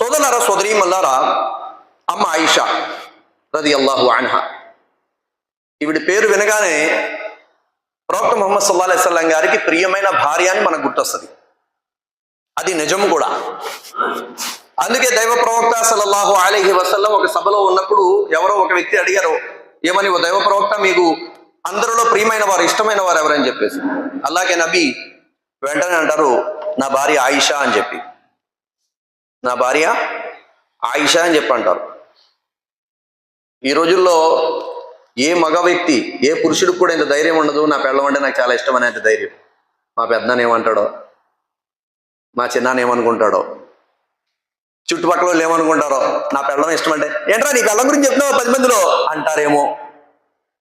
సోదరులారా సోదరీమల్లారా అమ్మ ఆయిషా రది అల్లాహు అన్హా. ఈవిడి పేరు వినగానే ప్రవక్త ముహమ్మద్ సల్లా అలైస్లం గారికి ప్రియమైన భార్య అని మనకు గుర్తొస్తుంది. అది నిజం కూడా. అందుకే దైవ ప్రవక్త సలల్లాహు అలీహి వసల్లం ఒక సభలో ఉన్నప్పుడు ఎవరో ఒక వ్యక్తి అడిగారు ఏమని "ఓ దైవ ప్రవక్త మీకు అందరిలో ప్రియమైన వారు ఇష్టమైన వారు ఎవరని చెప్పేసి? అలాగే నబీ వెంటనే అంటారు నా భార్య ఆయిషా అని చెప్పి. నా భార్య ఆయిష అని చెప్పి అంటారు ఈ రోజుల్లో ఏ మగ వ్యక్తి ఏ పురుషుడికి కూడా ఇంత ధైర్యం ఉండదు. నా పెళ్ళం అంటే నాకు చాలా ఇష్టం అనేంత ధైర్యం. మా పెద్దనాన్న ఏమంటాడో మా చిన్నాన్న ఏమనుకుంటాడో చుట్టుపక్కల వాళ్ళు ఏమనుకుంటారో నా పెళ్ళం ఇష్టం అంటే ఏంట్రా నీ పెళ్ళం గురించి చెప్తున్నావు పది మందిలో? అంటారేమో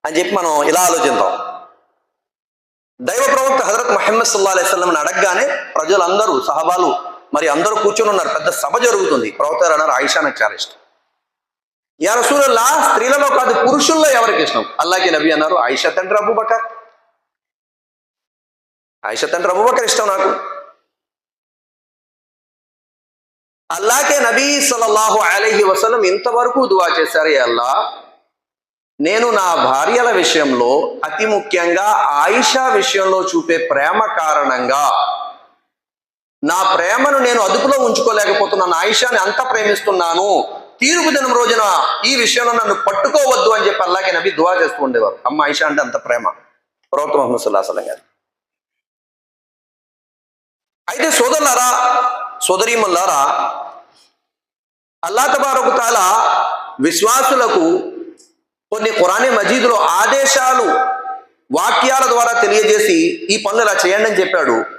అని చెప్పి మనం ఇలా ఆలోచిద్దాం. దైవ ప్రవక్త హజరత్ మహమ్మద్ సుల్లా అలైస్లం అడగగానే ప్రజలందరూ సహబాలు మరి అందరూ కూర్చొని ఉన్నారు. పెద్ద సభ జరుగుతుంది. ప్రవక్త అన్నారు ఆయిషా నాకు చాలా ఇష్టం. యా రసూలల్లా స్త్రీలలో కాదు పురుషుల్లో ఎవరికి ఇష్టం? అల్లాకి నబీ అన్నారు ఆయిషా తండ్రి అబూబకర్ ఆయిషా తండ్రి అబూబకర్ ఇష్టం నాకు. అల్లాకే నబీ సలల్లాహు అలహి వసలం ఇంతవరకు దువా చేశారు అల్లా నేను నా భార్యల విషయంలో అతి ముఖ్యంగా ఆయిషా విషయంలో చూపే ప్రేమ కారణంగా నా ప్రేమను నేను అదుపులో ఉంచుకోలేకపోతున్నాను. ఆయిషాని అంత ప్రేమిస్తున్నాను. తీర్పు దినం రోజున ఈ విషయంలో నన్ను పట్టుకోవద్దు అని చెప్పి అల్లాగే నబీ దువా చేస్తూ ఉండేవారు. అమ్మ ఆయిషా అంటే అంత ప్రేమ. ప్రవక్త మహమ్మద్ సుల్లాహం గారు. అయితే సోదరులారా సోదరీమల్లారా అల్లా తబారకు తాల విశ్వాసులకు కొన్ని ఖురానీ మజీదులో ఆదేశాలు వాక్యాల ద్వారా తెలియజేసి ఈ పనులు ఇలా చేయండి అని చెప్పాడు.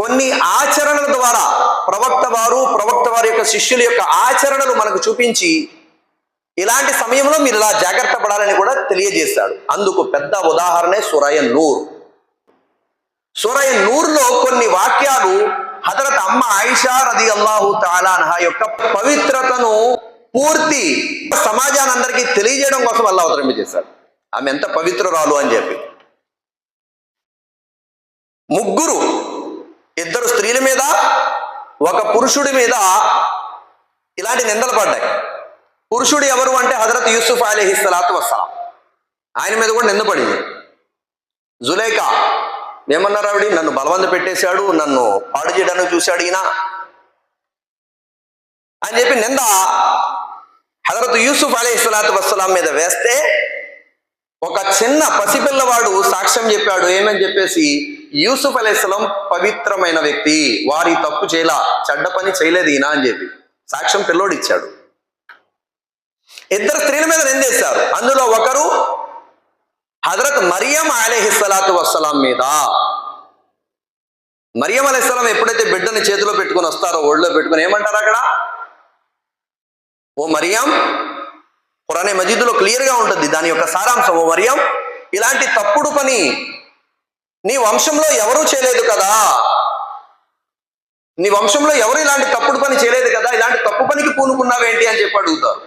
కొన్ని ఆచరణల ద్వారా ప్రవక్త వారు ప్రవక్త వారి యొక్క శిష్యుల యొక్క ఆచరణలు మనకు చూపించి ఇలాంటి సమయంలో మీరు ఇలా జాగ్రత్త పడాలని కూడా తెలియజేశాడు. అందుకు పెద్ద ఉదాహరణే సురయ నూర్. సురయ నూర్లో కొన్ని వాక్యాలు హజరత్ అమ్మ ఆయిషా రది అల్లాహు తాలాన్హా యొక్క పవిత్రతను పూర్తి సమాజానందరికీ తెలియజేయడం కోసం అల్లా అవతరింపజేశాడు ఆమె ఎంత పవిత్రురాలు అని చెప్పి. ముగ్గురు స్త్రీల మీద ఒక పురుషుడి మీద ఇలాంటి నిందలు పడ్డాయి. పురుషుడు ఎవరు అంటే హజరత్ యూసుఫ్ అలీహి సలాతు వస్సలాం. ఆయన మీద కూడా నింద పడింది. జులేఖా ఏమన్నారు ఆవిడ? నన్ను బలవంత పెట్టేశాడు నన్ను పాడు చేయడానికి చూశాడు ఈయన. అని చెప్పి నింద హజరత్ యూసుఫ్ అలీ సలాతు వస్సలాం మీద వేస్తే ఒక చిన్న పసిపిల్లవాడు సాక్ష్యం చెప్పాడు. ఏమని చెప్పేసి? యూసుఫ్ అలైస్లం పవిత్రమైన వ్యక్తి. వారి తప్పు చేయలా? చెడ్డ పని చేయలేదు ఈయన అని చెప్పి. సాక్ష్యం పిల్లోడు ఇచ్చాడు. ఇద్దరు స్త్రీల మీద నిందేశారు. అందులో ఒకరు హజరత్ మరియం అలీహిస్సలాతు వస్సలాం మీద. మరియం అలీస్లాం ఎప్పుడైతే బిడ్డని చేతిలో పెట్టుకొని వస్తారో ఒళ్ళో పెట్టుకుని ఏమంటారు అక్కడ? ఓ మరియం పురాణే మజీదులో క్లియర్గా ఉంటుంది దాని యొక్క సారాంశం. ఓ మరియం ఇలాంటి తప్పుడు పని నీ వంశంలో ఎవరూ చేయలేదు కదా? నీ వంశంలో ఎవరు ఇలాంటి తప్పుడు పని చేయలేదు కదా? ఇలాంటి తప్పు పనికి పూనుకున్నావేంటి అని చెప్పి అడుగుతారు.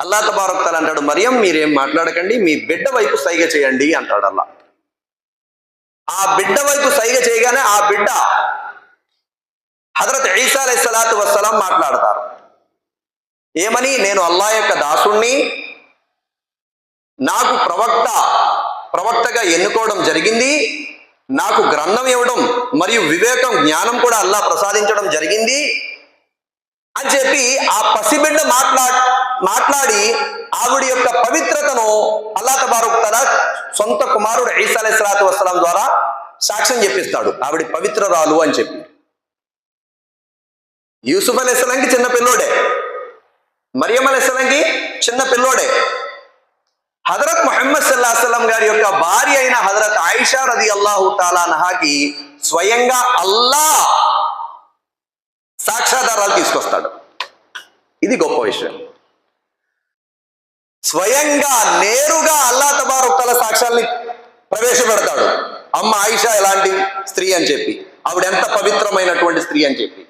అల్లా తబారక్తాలు అంటాడు మరియం మీరేం మాట్లాడకండి మీ బిడ్డ వైపు సైగ చేయండి అంటాడు అల్లా. ఆ బిడ్డ వైపు సైగ చేయగానే ఆ బిడ్డ హజరత్ ఈసా అలై సలాతు వసలాం మాట్లాడతారు. ఏమని? నేను అల్లా యొక్క దాసుణ్ణి నాకు ప్రవక్త ప్రవక్తగా ఎన్నుకోవడం జరిగింది. నాకు గ్రంథం ఇవ్వడం మరియు వివేకం జ్ఞానం కూడా అల్లా ప్రసాదించడం జరిగింది. అని చెప్పి ఆ పసిబిడ్డ మాట్లా మాట్లాడి ఆవిడ యొక్క పవిత్రతను అల్లా తబారుక్ తన సొంత కుమారుడు ఈసా అలై సలాతు వసలాం ద్వారా సాక్ష్యం చెప్పిస్తాడు. ఆవిడ పవిత్రరాలు అని చెప్పి. యూసుఫ్ అలైస్లాంకి చిన్న పిల్లోడే. మరియం అలైస్లాంకి చిన్న పిల్లోడే. హజరత్ మొహమ్మద్ సల్లాహం గారి యొక్క భార్య అయిన హజరత్ ఆయిషా రది అల్లాహు తాలా నహాకి స్వయంగా అల్లా సాక్ష్యాధారాలు తీసుకొస్తాడు. ఇది గొప్ప విషయం. స్వయంగా నేరుగా అల్లా తబారుక్కల సాక్ష్యాల్ని ప్రవేశపెడతాడు. అమ్మ ఆయిషా ఎలాంటి స్త్రీ అని చెప్పి ఆవిడ ఎంత పవిత్రమైనటువంటి స్త్రీ అని చెప్పి.